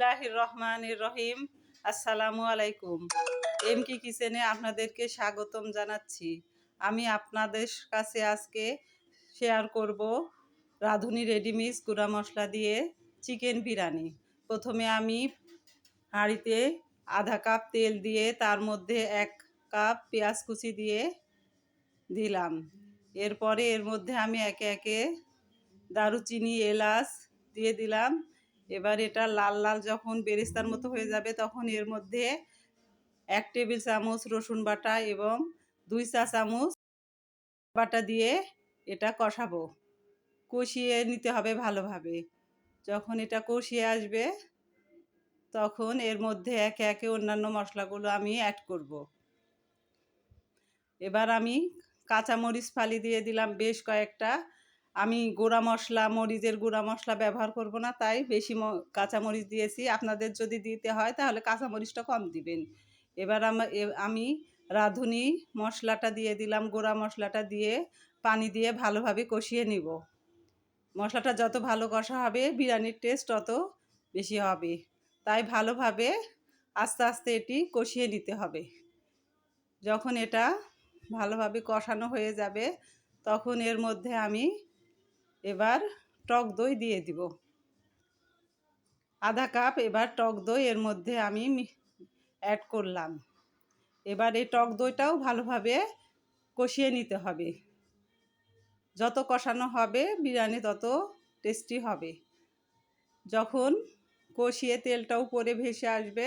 বিসমিল্লাহির রহমানির রহিম। আসসালামু আলাইকুম। এম কি কিচেনে আপনাদেরকে স্বাগতম জানাচ্ছি। আমি আপনাদের কাছে আজকে শেয়ার করব রাঁধুনি রেডিমিক্স গুঁড়া মশলা দিয়ে চিকেন বিরিয়ানি। প্রথমে আমি হাঁড়িতে আধা কাপ তেল দিয়ে তার মধ্যে এক কাপ পেঁয়াজ কুচি দিয়ে দিলাম। এরপরে এর মধ্যে আমি একে একে দারুচিনি এলাচ দিয়ে দিলাম। এবার এটা লাল লাল যখন বেরেস্তার মতো হয়ে যাবে, তখন এর মধ্যে এক টেবিল চামচ রসুন বাটা এবং দুই চা চামচ বাটা দিয়ে এটা কষাবো। কষিয়ে নিতে হবে ভালোভাবে। যখন এটা কষিয়ে আসবে, তখন এর মধ্যে একে একে অন্যান্য মশলাগুলো আমি অ্যাড করব। এবার আমি কাঁচামরিচ ফালি দিয়ে দিলাম বেশ কয়েকটা। আমি গুঁড়া মশলা, মরিচের গুঁড়া মশলা ব্যবহার করব না, তাই বেশি কাঁচামরিচ দিয়েছি। আপনাদের যদি দিতে হয় তাহলে কাঁচামরিচটা কম দিবেন। এবার আমি রাঁধুনি মশলাটা দিয়ে দিলাম, গুঁড়া মশলাটা দিয়ে পানি দিয়ে ভালোভাবে কষিয়ে নিব। মশলাটা যত ভালো কষা হবে, বিরিয়ানির টেস্ট তত বেশি হবে। তাই ভালোভাবে আস্তে আস্তে এটি কষিয়ে নিতে হবে। যখন এটা ভালোভাবে কষানো হয়ে যাবে, তখন এর মধ্যে আমি এবার টক দই দিয়ে দিব। আধা কাপ এবার টক দই এর মধ্যে আমি অ্যাড করলাম। এবার এই টক দইটাও ভালোভাবে কষিয়ে নিতে হবে। যত কষানো হবে বিরিয়ানি তত টেস্টি হবে। যখন কষিয়ে তেলটা উপরে ভেসে আসবে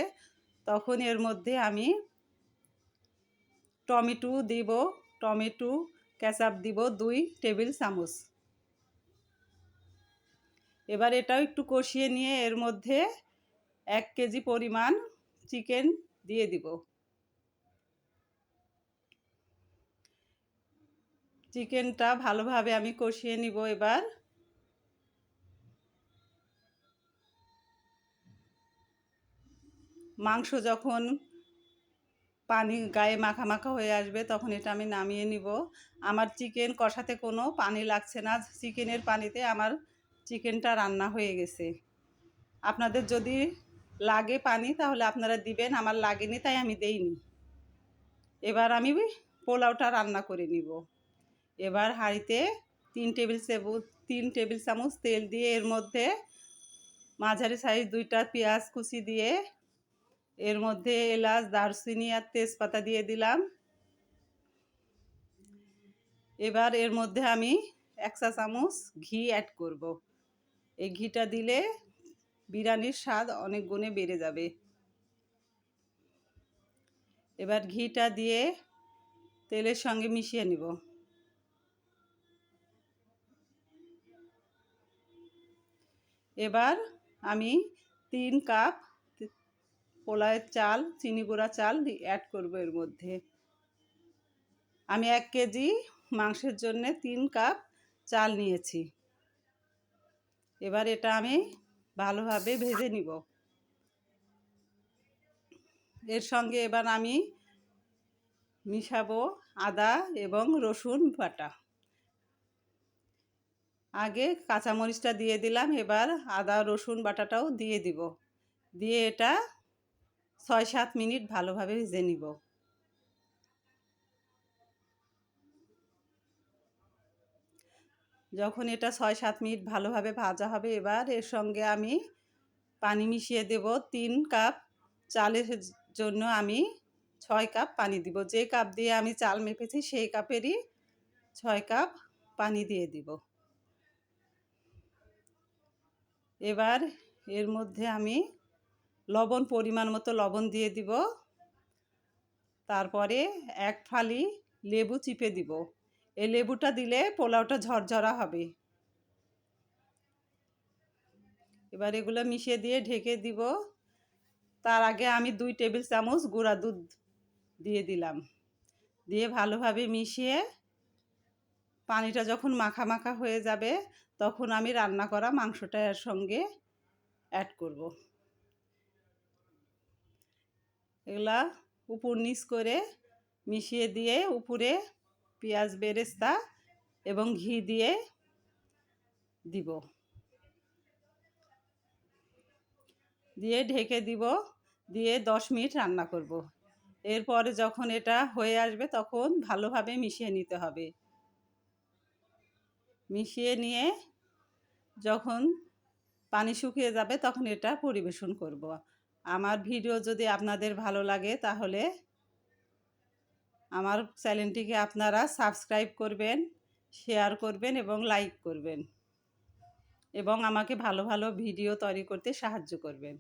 তখন এর মধ্যে আমি টমেটো দিব, টমেটো ক্যাচাপ দিব, দুই টেবিল চামচ। এবার এটাও একটু কষিয়ে নিয়ে এর মধ্যে এক কেজি পরিমাণ চিকেন দিয়ে দিব। চিকেনটা ভালোভাবে আমি কষিয়ে নিব এবার। মাংস যখন পানি গায়ে মাখা মাখা হয়ে আসবে তখন এটা আমি নামিয়ে নিব। আমার চিকেন কষাতে কোনো পানি লাগছে না। চিকেনের পানিতে আমার চিকেনটা রান্না হয়ে গেছে। আপনাদের যদি লাগে পানি, তাহলে আপনারা দিবেন। আমার লাগেনি, তাই আমি দেইনি। এবার আমি পোলাওটা রান্না করে নিব। এবার হাঁড়িতে তিন টেবিল সেবু তিন টেবিল চামচ তেল দিয়ে এর মধ্যে মাঝারি সাইজ দুইটা পেঁয়াজ কুচি দিয়ে এর মধ্যে এলাচ, দারচিনি আর তেজপাতা দিয়ে দিলাম। এবার এর মধ্যে আমি এক চা চামচ ঘি অ্যাড করব। এই ঘিটা দিলে বিরিয়ানির স্বাদ অনেক গুণে বেড়ে যাবে। এবার ঘিটা দিয়ে তেলের সঙ্গে মিশিয়ে নিব। এবার আমি তিন কাপ পোলায়ের চাল, চিনি গুঁড়া চাল অ্যাড করব এর মধ্যে। আমি এক কেজি মাংসের জন্যে তিন কাপ চাল নিয়েছি। এবার এটা আমি ভালোভাবে ভেজে নিব। এর সঙ্গে এবার আমি মিশাবো আদা এবং রসুন বাটা। আগে কাঁচামরিচটা দিয়ে দিলাম, এবার আদা, রসুন বাটাটাও দিয়ে দিব। দিয়ে এটা ছয় সাত মিনিট ভালোভাবে ভেজে নিব। যখন এটা ছয় সাত মিনিট ভালোভাবে ভাজা হবে, এবার এর সঙ্গে আমি পানি মিশিয়ে দেব। তিন কাপ চালের জন্য আমি ছয় কাপ পানি দিব। যে কাপ দিয়ে আমি চাল মেপেছি, সেই কাপেরই ছয় কাপ পানি দিয়ে দিব। এবার এর মধ্যে আমি লবণ, পরিমাণ মতো লবণ দিয়ে দিব। তারপরে এক ফালি লেবু চিপে দিব। এই লেবুটা দিলে পোলাওটা ঝরঝরা হবে। এবার এগুলো মিশিয়ে দিয়ে ঢেকে দিব। তার আগে আমি দুই টেবিল চামচ গুঁড়া দুধ দিয়ে দিলাম। দিয়ে ভালোভাবে মিশিয়ে পানিটা যখন মাখা মাখা হয়ে যাবে, তখন আমি রান্না করা মাংসটা এর সঙ্গে অ্যাড করব। এগুলা উপর নিচ করে মিশিয়ে দিয়ে উপরে পেঁয়াজ বেরেস্তা এবং ঘি দিয়ে দিব দিয়ে ঢেকে দিব, দিয়ে দশ মিনিট রান্না করব। এরপরে যখন এটা হয়ে আসবে তখন ভালোভাবে মিশিয়ে নিতে হবে মিশিয়ে নিয়ে যখন পানি শুকিয়ে যাবে তখন এটা পরিবেশন করব। আমার ভিডিও যদি আপনাদের ভালো লাগে তাহলে আমার চ্যানেলটিকে আপনারা সাবস্ক্রাইব করবেন, শেয়ার করবেন এবং লাইক করবেন এবং আমাকে ভালো ভালো ভিডিও তৈরি করতে সাহায্য করবেন।